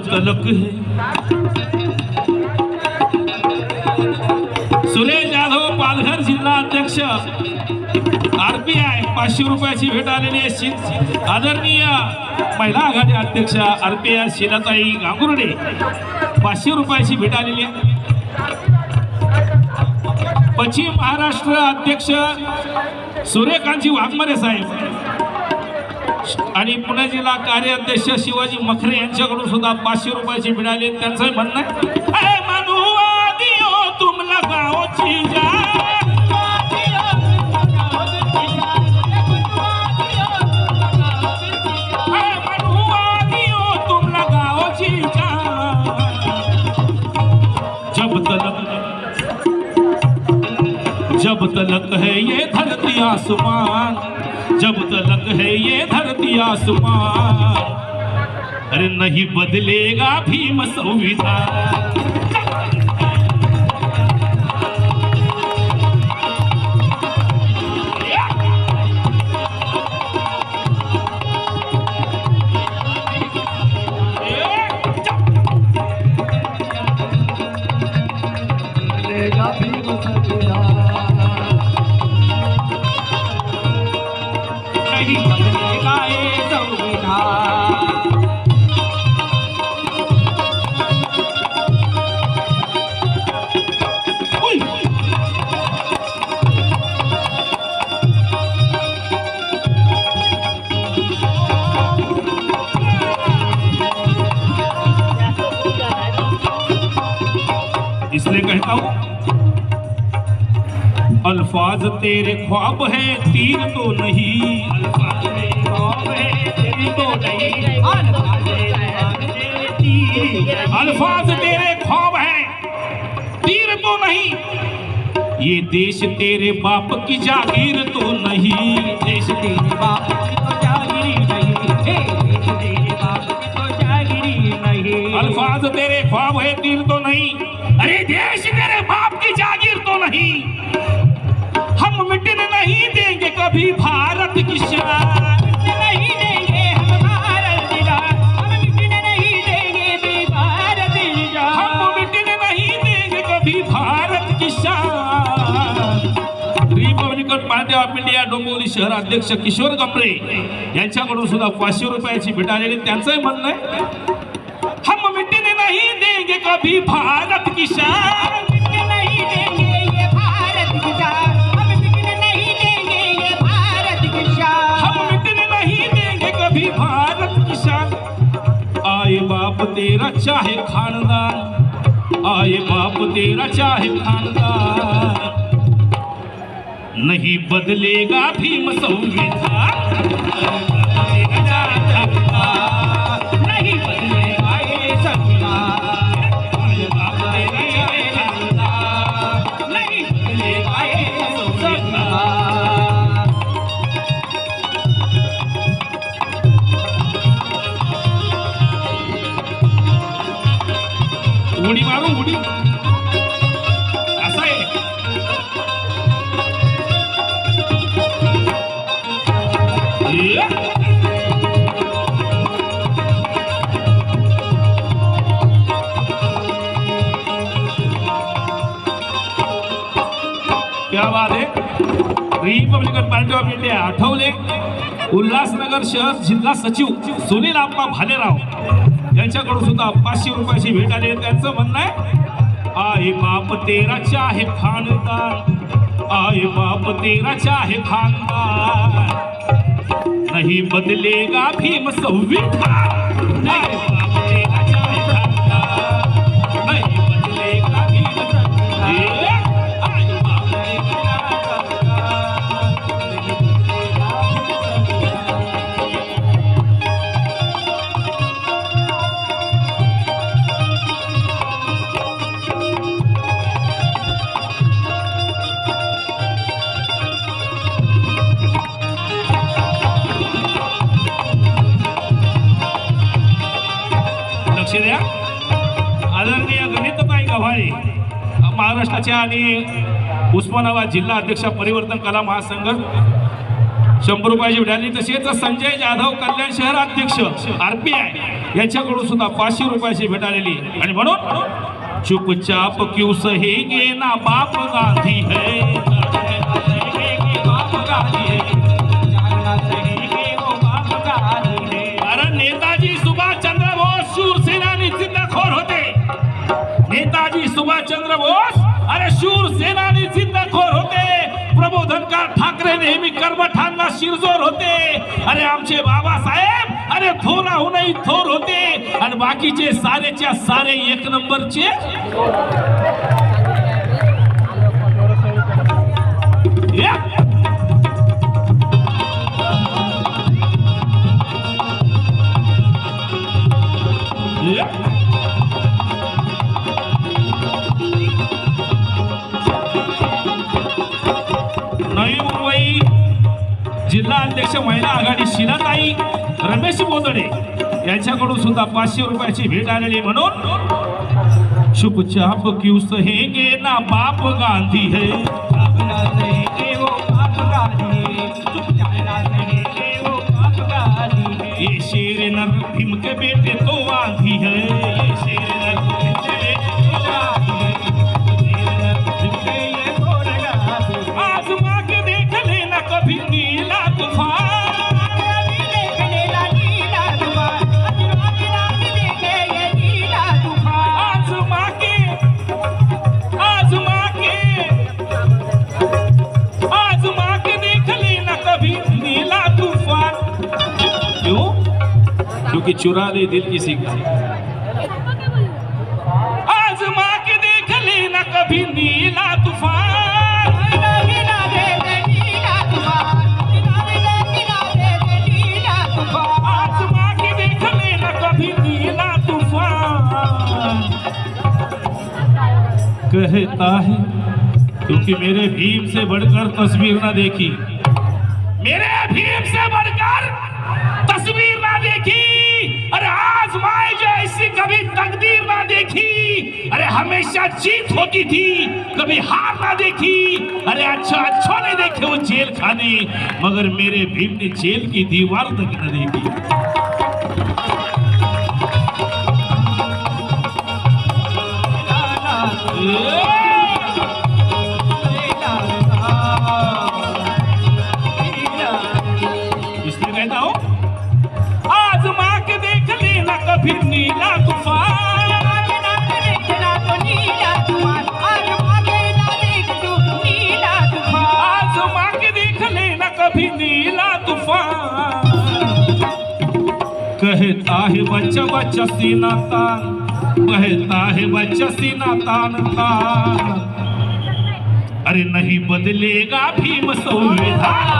तलक है? सुरेश जाधव पालघर जिल्हा अध्यक्ष आरपीआय पाचशे रुपयाची भेट आलेली आहे. आदरणीय महिला आघाडी अध्यक्ष आरपीआय शिलाताई गांगुर्डे पाचशे रुपयाची भेट आलेली आहे. पश्चिम महाराष्ट्र अध्यक्ष सूर्यकांतजी वाघमारे साहेब आणि पुणे जिल्हा कार्याध्यक्ष शिवाजी मखरे यांच्याकडून सुद्धा पाचशे रुपयाची मिळाली त्यांचं म्हणणं आहे "अरे मनुवादियो हो, हो, जब तलक है ये धरती आसमान जब तलक है ये धरती आसमान। अरे नहीं बदलेगा भीम संविधान। कहता हूँ अल्फाज तेरे ख्वाब है तीर तो नहीं। अल्फाज तेरे ख्वाब है तीर तो नहीं। अल्फाज तेरे ख्वाब है तीर तो नहीं। ये देश तेरे बाप की जागीर तो नहीं देश तेरे बाप की तो जागीर नहीं तो नहीं। अल्फाज तेरे ख्वाब है तीर तो नहीं देंगे कभी भारत की शान। नहीं देंगे हम भारत की हम मिटने नहीं देंगे भारत हम मिटने नहीं देंगे कभी भारत की शान। Republican Party of India Dombivli शहराध्यक्ष किशोर गमरे यांच्याकडून सुद्धा पाचशे रुपयाची भेट आलेली त्यांचंही म्हणणं आहे हम मिटने नहीं देंगे कभी भारत की शान। तेरा चाहे खानदान आए बाप तेरा चाहे खानदान। नहीं बदलेगा भीम संविधान Republican Party of India Athawale. Ulhasnagar शहर जिल्हा सचिव सुनील आप्पा भालेराव यांच्याकडून सुद्धा पाचशे रुपयाची भेट आली. आहे त्यांचं म्हणणं आहे आए बाप तेराच्या आहे खानदार आई बाप तेराच्या आहे खानदार नहीं बदलेगा भीम संविधान. महाराष्ट्राच्या आणि उस्मानाबाद जिल्हा अध्यक्ष परिवर्तन कला महासंघ. शंभर रुपयाची मिळाली तसेच संजय जाधव कल्याण शहर अध्यक्ष आरपीआय यांच्याकडून सुद्धा पाचशे रुपयाची भेट आलेली आणि म्हणून चुपचाप क्यू सहेगे ना बाप गांधी है. कारण नेताजी सुभाषचंद्र बोस शूरसेनानी जिंदाखोर होते. नेताजी सुभाषचंद्र बोस अरे शूर सेनानी जिंदाखोर होते. प्रबोधनकार ठाकरे नेहमी कर्मठांना शिरजोर होते. अरे आमचे बाबासाहेब अरे थोराहूनही थोर होते. आणि बाकीचे सारेच्या सारे एक नंबरचे जिल्हा महिला आघाडी शिलाताई रमेश बोदडे यांच्याकडून सुद्धा पाचशे रुपयाची भेट आलेली म्हणून चुपचाप हे गे ना बाप गांधी हे. ये शेर नर भीम के बेटे तो आंधी चुरा ले दिल किसी का। आजमा के देख लेना कभी नीला तूफ़ान। आजमा के देख लेना कभी नीला तूफ़ान। कहता है, क्योंकि मेरे भीम से बढ़कर तस्वीर ना देखी। तकदीर ना देखी। अरे, हमेशा जीत होती थी। कभी हार ना देखी। अरे अच्छा अच्छा ने देखे वो जेल खाने। मगर मेरे भीम ने जेल की दीवार तक न देखी। इसलिए कहता हूँ के देख लेना कभी नीला तूफ़ान है बच्चा बच्चा सीना तान. कहता है बच्चा सीना तान तान. अरे नहीं बदलेगा भीम संविधान.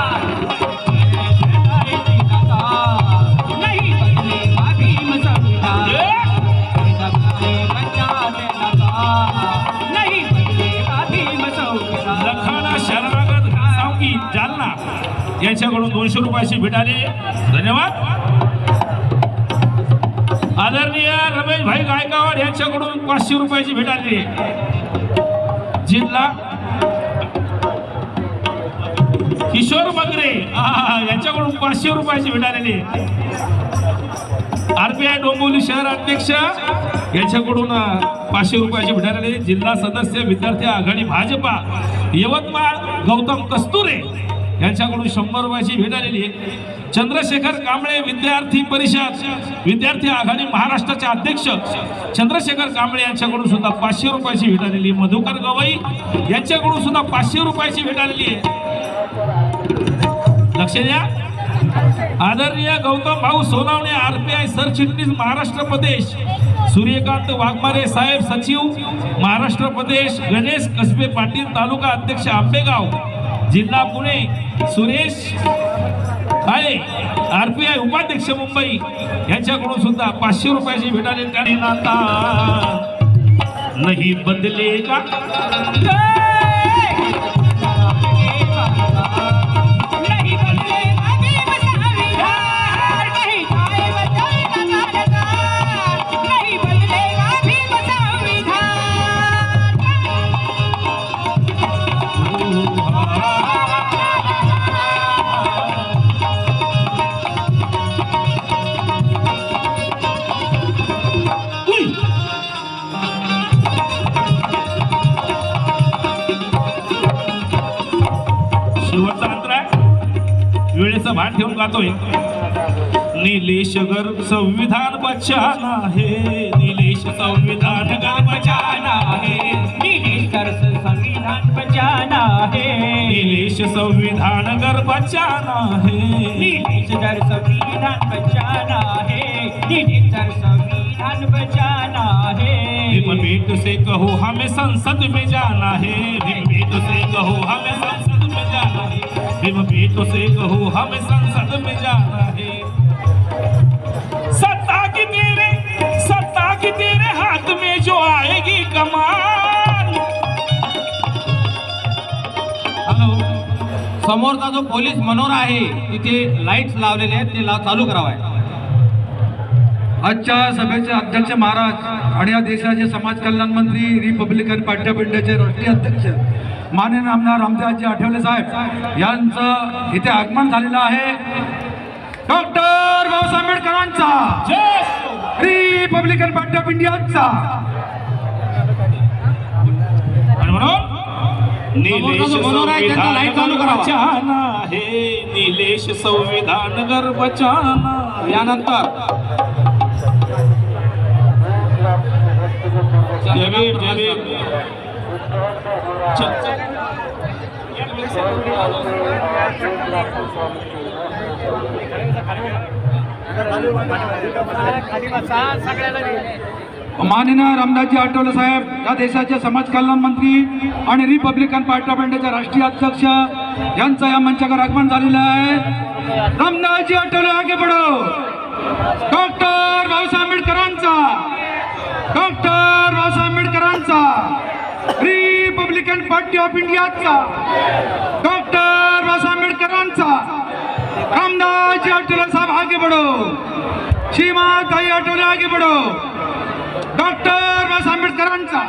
जालना. यांच्याकडून दोनशे रुपयाची भेट आली धन्यवाद. आदरणीय रमेश भाई गायकवाड यांच्याकडून पाचशे रुपयाची भेट आली. जिल्हा किशोर बगरे. यांच्याकडून पाचशे रुपयाची भेट आलेली. आरपीआय डोंबिवली शहर अध्यक्ष याच्याकडून पाचशे रुपयाची भेट आलेली. जिल्हा सदस्य विद्यार्थी आघाडी भाजपा. यवतमाळ गौतम कस्तुरे. यांच्याकडून शंभर रुपयाची भेट आलेली आहे. चंद्रशेखर कांबळे विद्यार्थी परिषद. विद्यार्थी आघाडी महाराष्ट्राचे अध्यक्ष. चंद्रशेखर कांबळे यांच्याकडून सुद्धा पाचशे रुपयाची भेट आलेली आहे. मधुकर गवई यांच्याकडून सुद्धा पाचशे रुपयाची भेट आलेली आहे. लक्ष द्या आदरणीय गौतम भाऊ सोनावणे आरपीआय सरचिटणीस महाराष्ट्र प्रदेश. सूर्यकांत वाघमारे साहेब सचिव महाराष्ट्र प्रदेश. गणेश कसबे पाटील तालुका अध्यक्ष आंबेगाव. जिल्हा Pune Suresh Bale R P I उपाध्यक्ष मुंबई यांच्याकडून सुद्धा पाचशे रुपयाची भेटाले त्याने नाता नाही बदलेगा. भान ठेवून गातोय निलेश गर संविधान बचान आहे. निलेश संविधान गर बचान आहे. नीलेश कर संविधान बचाना है निलेश संविधान गर बचान आहे. नीलेश कर संविधान बचाना है नीलेश कर संविधान बचाना है भीमबेट से कहो हमें संसद में जाना है. भीमबेट से कहो हमें संसद है भीमबेट से कहो हमें संसद में जाना है। सत्ता की तेरे सत्ता की तेरे हाथ में जो आएगी कमान। हॅलो समोरचा जो पोलीस मनोरा आहे तिथे लाईट्स लावलेले आहेत ते लाव चालू करावाय आजच्या सभेचे अध्यक्ष महाराज आणि या देशाचे समाज कल्याण मंत्री रिपब्लिकन पाठ्यपिंडाचे राष्ट्रीय अध्यक्ष माननीय आमदार रामदासजी आठवले साहेब यांचं इथे आगमन झालेलं आहे डॉक्टर बाबासाहेब आंबेडकरांचा रिपब्लिकन पाठ्यपिंडियांचा आणि म्हणून निलेश संविधान करावा. बचाना आहे निलेश संविधान गर बचाना यानंतर. माननीय रामदासजी आठवले साहेब या देशाचे समाज कल्याण मंत्री आणि रिपब्लिकन पार्टीचे राष्ट्रीय अध्यक्ष यांचं या मंचावर आगमन झालेलं आहे. रामदासजी आठवले आगे पडो डॉक्टर बाबासाहेब आंबेडकरांचा डॉक्टर बाबासाहेब आंबेडकरांचा. रिपब्लिकन पार्टी ऑफ इंडियाचा डॉक्टर बाबासाहेब आंबेडकरांचा. रामदासजी आठवले साहेब आगे बढो. श्रीमाताई आठवले आगे बढो. डॉक्टर बाबासाहेब आंबेडकरांचा.